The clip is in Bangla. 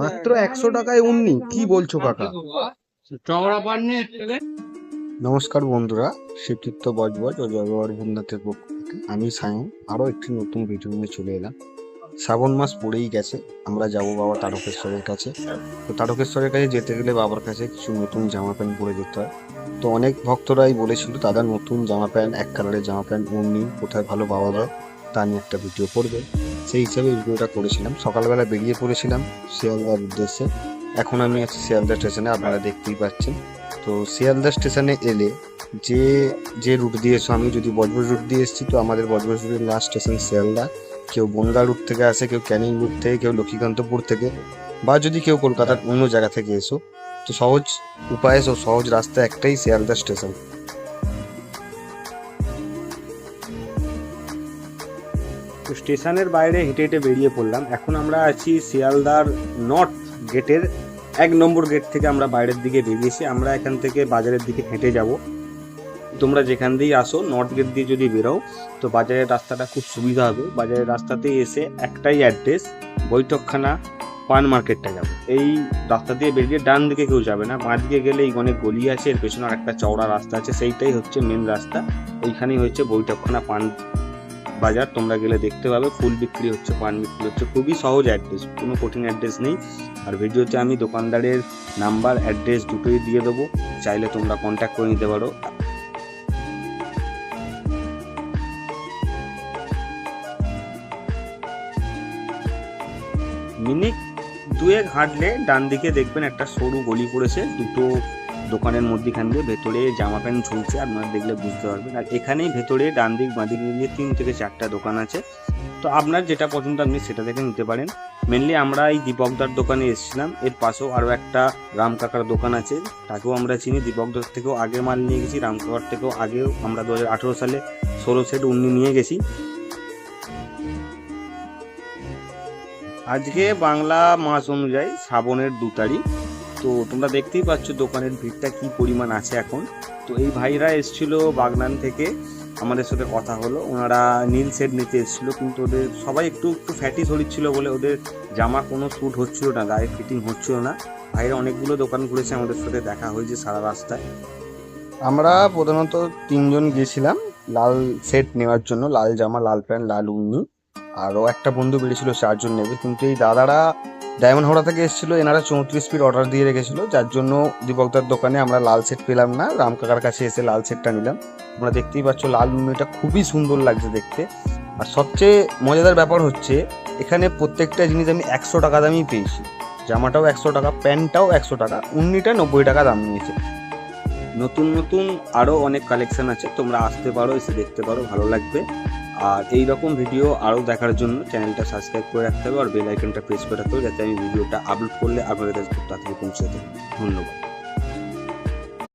মাত্র একশো টাকায় উন্নি কি বলছো কাকা? চওড়া পাননি? নমস্কার বন্ধুরা শিবচিত্ত বজবজ ও জয়গর ভূমনাথের পক্ষ থেকে। আমি সায়ন আরও একটি নতুন ভিডিও নিয়ে চলে এলাম। শ্রাবণ মাস পড়েই গেছে আমরা যাব বাবা তারকেশ্বরের কাছে। তো তারকেশ্বরের কাছে যেতে গেলে বাবার কাছে কিছু নতুন জামা প্যান্ট পরে যেতে হয়। তো অনেক ভক্তরাই বলেছিল দাদা নতুন জামা প্যান্ট এক কালারের জামা প্যান্ট উন্নি কোথায় ভালো পাওয়া যায় তা নিয়ে একটা ভিডিও করবে। সেই হিসাবে ভিডিওটা করেছিলাম। সকালবেলা বেরিয়ে পড়েছিলাম শিয়ালদার উদ্দেশ্যে। এখন আমি আছি শিয়ালদা স্টেশনে, আপনারা দেখতেই পাচ্ছেন। তো শিয়ালদা স্টেশনে এলে যে যে রুট দিয়ে এসো, আমি যদি বজবজ রুট দিয়ে এসেছি, তো আমাদের বজবজ রুটের লাস্ট স্টেশন শিয়ালদা। কেউ বনগা রুট থেকে আসে, কেউ ক্যানিং রুট থেকে, কেউ লক্ষ্মীকান্তপুর থেকে, বা যদি কেউ কলকাতার অন্য জায়গা থেকে এসো, তো সহজ উপায়, সহজ রাস্তা একটাই শিয়ালদা স্টেশন। তো স্টেশনের বাইরে হেঁটে হেঁটে বেরিয়ে পড়লাম। এখন আমরা আছি শিয়ালদার নর্থ গেটের এক নম্বর গেট থেকে আমরা বাইরের দিকে বেরিয়েছি। আমরা এখান থেকে বাজারের দিকে হেঁটে যাব। তোমরা যেখান দিয়েই আসো, নর্থ গেট দিয়ে যদি বেরো তো বাজারের রাস্তাটা খুব সুবিধা হবে। বাজারের রাস্তাতে এসে একটাই অ্যাড্রেস, বৈঠকখানা, পান মার্কেটটা যাব। এই রাস্তা দিয়ে বেরিয়ে ডান দিকে কেউ যাবে না। বাঁ দিকে গেলে অনেক গলি আছে, এর পেছনে একটা চওড়া রাস্তা আছে, সেইটাই হচ্ছে মেন রাস্তা। ওইখানেই হচ্ছে বৈঠকখানা, পান বাজার, তোমরা গেলে দেখতে পাবে। ফুল বিক্রি হচ্ছে, পান বিক্রি হচ্ছে। খুবই সহজ অ্যাড্রেস, কোনো কঠিন অ্যাড্রেস নেই। আর ভিডিওতে আমি দোকানদারের নাম্বার, অ্যাড্রেস দুটোই দিয়ে দেবো। চাইলে তোমরা কন্ট্যাক্ট করে নিতে পারো। মিনিট দুয়েক হাঁটলে ডান দিকে দেখবেন একটা সরু গলি পড়েছে। দুটো দোকানের মধ্যেখান দিয়ে ভেতরে জামা প্যান্ট ঝুলছে, আপনারা দেখলে বুঝতে পারবেন। আর এখানেই ভেতরে ডান দিক, বাঁ দিক মিলিয়ে তিন থেকে চারটা দোকান আছে। তো আপনার যেটা পছন্দ আপনি সেটা দেখে নিতে পারেন। মেনলি আমরা এই দীপকদার দোকানে এসেছিলাম। এর পাশেও আরও একটা রাম কাকার দোকান আছে। তাকেও আমরা চিনি। দীপকদার থেকেও আগে মাল নিয়ে গেছি। রাম কাকার থেকেও আগেও আমরা দু হাজার আঠেরো সালে ষোলো সেট উন্নি নিয়ে গেছি। আজকে বাংলা মাস অনুযায়ী শ্রাবণের দু তারিখ। তো তোমরা দেখতেই পাচ্ছ দোকানের ভিড়টা কি পরিমাণ আছে এখন। তো এই ভাইরা এসেছিল বাগনান থেকে, আমাদের সাথে কথা হলো। ওনারা নীল সেট নিতে এসেছিল, কিন্তু ওদের সবাই একটু একটু ফ্যাটি শরীর ছিল বলে ওদের জামা কোনো স্যুট হচ্ছিল না, গায়ে ফিটিং হচ্ছিল না। ভাইরা অনেকগুলো দোকান ঘুরেছে, আমাদের সাথে দেখা হয়েছে সারা রাস্তায়। আমরা প্রধানত তিনজন গিয়েছিলাম, লাল সেট নেওয়ার জন্য, লাল জামা, লাল প্যান্ট, লাল উন্নি। আরও একটা বন্ধু বেরিয়েছিল, চারজন নেবে। কিন্তু এই দাদারা ডায়মন্ড হাওড়া থেকে এসেছিল, এনারা চৌত্রিশ পিট অর্ডার দিয়ে রেখেছিল। যার জন্য দীপকদার দোকানে আমরা লাল সেট পেলাম না, রাম কাকার কাছে এসে লাল সেটটা নিলাম। তোমরা দেখতেই পাচ্ছ, লাল উন্নিটা খুবই সুন্দর লাগছে দেখতে। আর সবচেয়ে মজাদার ব্যাপার হচ্ছে, এখানে প্রত্যেকটা জিনিস আমি একশো টাকা দামই পেয়েছি। জামাটাও একশো টাকা, প্যান্টটাও একশো টাকা উন্নিটা নব্বই টাকা দাম নিয়েছে। নতুন নতুন আরও অনেক কালেকশান আছে, তোমরা আসতে পারো, এসে দেখতে পারো, ভালো লাগবে। আর এই রকম ভিডিও আরও দেখার জন্য চ্যানেলটা সাবস্ক্রাইব করে রাখতে হবে আর বেল আইকনটা প্রেস করে রাখতে হবে যাতে আমি ভিডিওটা আপলোড করলে আপনাদের কাছে তাড়াতাড়ি পৌঁছে দেবো ধন্যবাদ।